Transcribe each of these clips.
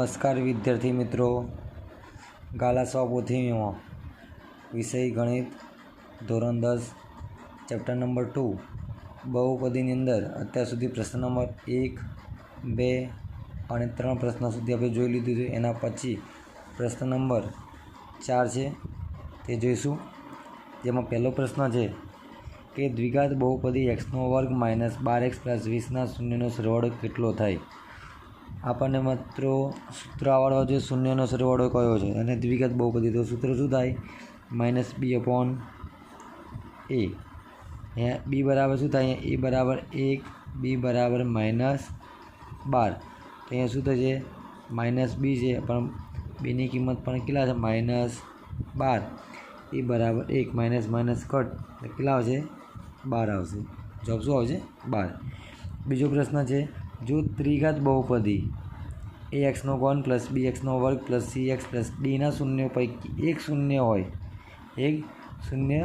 નમસ્કાર વિદ્યાર્થી મિત્રો. ગાલા સ્વપોથીમાં વિષય ગણિત ધોરણ દસ, ચેપ્ટર નંબર ટુ. બહુપદીની અંદર અત્યાર સુધી પ્રશ્ન નંબર એક, બે અને ત્રણ પ્રશ્ન સુધી આપણે જોઈ લીધું છે. એના પછી પ્રશ્ન નંબર ચાર છે તે જોઈશું. જેમાં પહેલો પ્રશ્ન છે કે દ્વિઘાત બહુપદી એક્સનો વર્ગ માઇનસ બાર એક્સ પ્લસ વીસના શૂન્યનો સરવાળો કેટલો થાય? આપણને માત્ર સૂત્ર આવડવા જોઈએ, શૂન્યનો સરવાળો કયો છે? અને દ્વિગત બહુ બધી તો સૂત્ર શું થાય? Minus B upon A. અહીંયા બી બરાબર શું થાય? અહીંયા એ બરાબર એક, બી બરાબર માઇનસ બાર. તો અહીંયા શું થશે? માઇનસ બી છે, પણ બીની કિંમત પણ કેટલા છે? માઇનસ બાર. એ બરાબર એક, માઇનસ માઇનસ કટ. કેટલા આવશે? બાર આવશે. જવાબ શું આવશે? બાર. બીજો પ્રશ્ન છે જો ત્રિઘાત બહુપદી. એ એક્સનો કોન પ્લસ બી એક્સનો વર્ગ પ્લસ સી એક્સ પ્લસ ડીના શૂન્ય પૈકી એક શૂન્ય હોય. એક શૂન્ય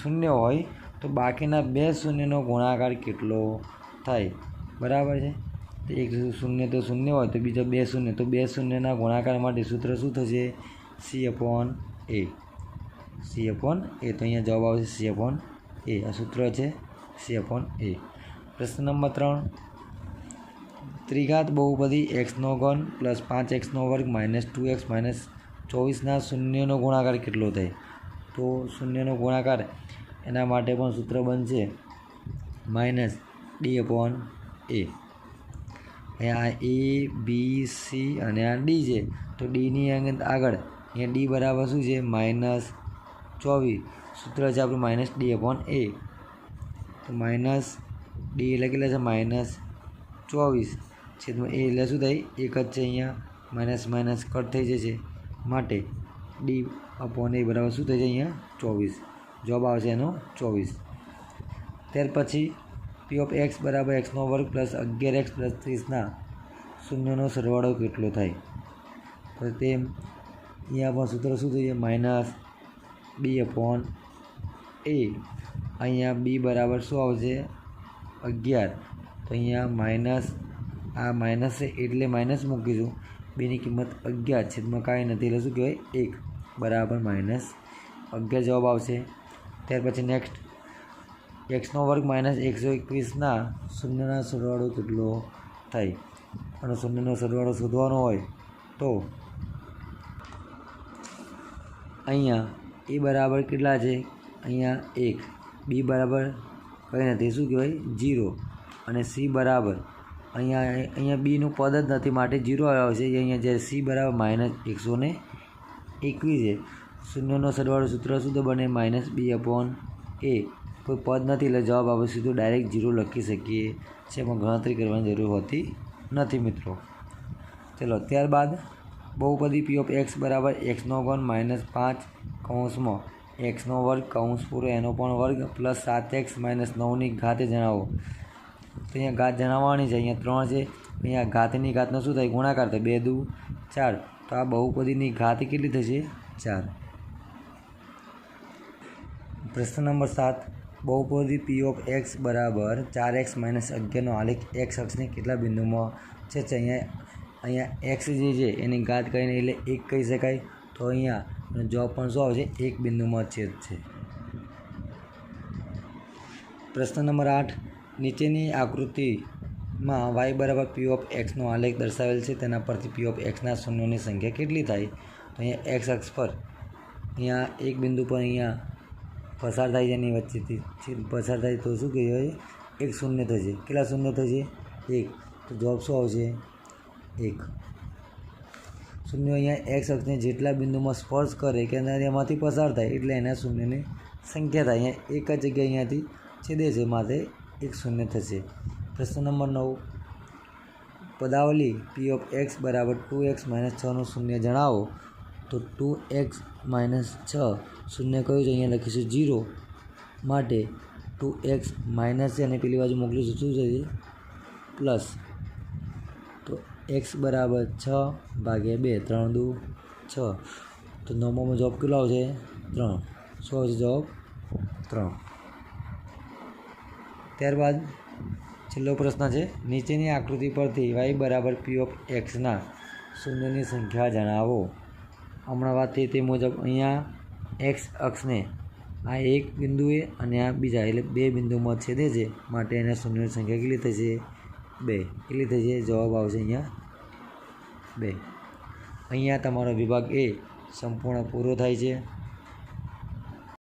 શૂન્ય હોય તો બાકીના બે શૂન્યનો ગુણાકાર કેટલો થાય? બરાબર છે? તો એક શૂન્ય તો શૂન્ય હોય તો બીજો બે શૂન્ય. તો બે શૂન્યના ગુણાકાર માટે સૂત્ર શું થશે? C upon A C upon A તો અહીંયા જવાબ આવશે સી અપોન એ આ સૂત્ર છે સી અપોન એ પ્રશ્ન નંબર ત્રણ. ત્રિઘાત બહુપદી એક્સનો ઘન પ્લસ પાંચ એક્સનો વર્ગ માઇનસ ટુ એક્સ માઇનસ ચોવીસના શૂન્યનો ગુણાકાર કેટલો થાય? તો શૂન્યનો ગુણાકાર એના માટે પણ સૂત્ર બનશે માઇનસ ડી અપોન એ. આ એ, બી, સી અને આ ડી છે. તો ડીની આગળ અહીંયા ડી બરાબર શું છે? માઇનસ ચોવીસ. સૂત્ર છે આપણું માઇનસ ડી અપોન એ. તો માઇનસ ડી એટલે કેટલા છે? માઇનસ ચોવીસ. છેદમાં એ એટલે શું થાય, એક જ છે અહીંયા માઇનસ માઇનસ કટ થઈ જશે. માટે ડી અપોન એ બરાબર શું થઈ જાય અહીંયા? ચોવીસ. જવાબ આવશે એનો ચોવીસ. ત્યાર પછી પી ઓફ એક્સ બરાબર એક્સનો વર્ગ પ્લસ અગિયાર એક્સ પ્લસ ત્રીસના શૂન્યનો સરવાળો કેટલો થાય? તો તેમ અહીંયા પણ સૂત્ર શું થઈ જાય? માઇનસ બી અપોન એ અહીંયા બી બરાબર શું આવશે? અગિયાર. તો અહીંયા માઇનસ આ માઇનસ છે એટલે માઇનસ મૂકીશું બેની કિંમત અગિયાર છેદમાં કાંઈ નથી. એટલે શું કહેવાય? એક. બરાબર માઇનસ અગિયાર જવાબ આવશે. ત્યાર પછી નેક્સ્ટ એક્સનો વર્ગ માઇનસ એકસો એકવીસના શૂન્યના સરવાળો કેટલો થાય? અને શૂન્યનો સરવાળો શોધવાનો હોય તો? અહીંયા એ બરાબર કેટલા છે? અહીંયા એક. બી બરાબર કંઈ નથી. શું કહેવાય? જીરો અને સી બરાબર અહીંયા અહીંયા બીનું પદ જ નથી, માટે જીરો આવ્યો છે. અહીંયા જ્યારે સી બરાબર માઇનસ એકસો ને એકવીસ છે. શૂન્યનો સરવાળો સૂત્ર શું તો બને? Minus B upon A. કોઈ પદ નથી, એટલે જવાબ આવે સીધું ડાયરેક્ટ જીરો લખી શકીએ. છીએ એમાં ગણતરી કરવાની જરૂર હોતી નથી મિત્રો. ચલો, ત્યારબાદ બહુપદી પી ઓફ એક્સ બરાબર એક્સનો ઘન માઇનસ પાંચ કૌંસમાં. એક્સનો વર્ગ કૌંસ પૂરો એનો પણ વર્ગ પ્લસ સાત એક્સ માઇનસ નવની ઘાતે જણાવો. તો અહીંયા ઘાત જણાવવાની છે, અહીંયા ત્રણ છે. અહીંયા ઘાતની ઘાતનો શું થાય? ગુણાકાર થાય. બે, દુ, ચાર. તો આ બહુપદીની ઘાત કેટલી થશે? ચાર. પ્રશ્ન નંબર સાત. બહુપદી પી ઓફ એક્સ બરાબર ચાર એક્સ માઇનસ અગિયારનો આલેખ એક્સ અક્ષને કેટલા બિંદુમાં છે? અહીંયા અહીંયા એક્સ જે છે, એની ઘાત કરીને એટલે એક કહી શકાય. તો અહીંયા જવાબ પણ શું આવશે? એક બિંદુમાં છેદ છે. પ્રશ્ન નંબર આઠ. નીચેની આકૃતિમાં વાય બરાબર પી ઓફ એક્સનો આલેખ દર્શાવેલ છે. તેના પરથી પી ઓફ એક્સના શૂન્યોની સંખ્યા કેટલી થાય? તો અહીંયા એક્સ અક્ષ પર અહીંયા એક બિંદુ પર અહીંયા પસાર થાય છે એની વચ્ચેથી. પસાર થાય તો શું કહેવાય એક શૂન્ય થશે કેટલા શૂન્ય થશે એક. તો જવાબ શું આવશે? એક. શૂન્ય અહીંયા એક્સ અક્ષને જેટલા બિંદુમાં સ્પર્શ કરે કે એમાંથી પસાર થાય, એટલે એના શૂન્યની સંખ્યા થાય. અહીંયા એક જ જગ્યાએ અહીંયાથી છેદે છે માટે એક શૂન્ય થશે. પ્રશ્ન નંબર નવ. પદાવલી પી ઓફ એક્સ બરાબર ટુ એક્સ માઇનસ છનું શૂન્ય જણાવો. તો ટુ એક્સ માઇનસ છ શૂન્ય કયું છે? અહીંયા લખીશું જીરો માટે ટુ એક્સ માઇનસ છે. અને પેલી બાજુ મોકલીશું શું થશે? પ્લસ તો એક્સ બરાબર છ ભાગ્યા બે, ત્રણ દુ છ. તો નવમાં જવાબ કેટલો આવશે? ત્રણ. શું આવશે જવાબ? ત્રણ. ત્યારબાદ છેલ્લો પ્રશ્ન છે, નીચેની આકૃતિ પરથી વાય બરાબર પી ઓફ એક્સના શૂન્યની સંખ્યા જણાવો. હમણાં વાત થઈ તે મુજબ અહીંયા એક્સ અક્ષને આ એક બિંદુએ અને આ બીજા, એટલે બે બિંદુમાં છેદે છે, માટે એના શૂન્યની સંખ્યા કેટલી થશે બે. કેટલી થશે જવાબ આવશે અહીંયા બે. અહીંયા તમારો વિભાગ એ સંપૂર્ણ પૂરો થાય છે.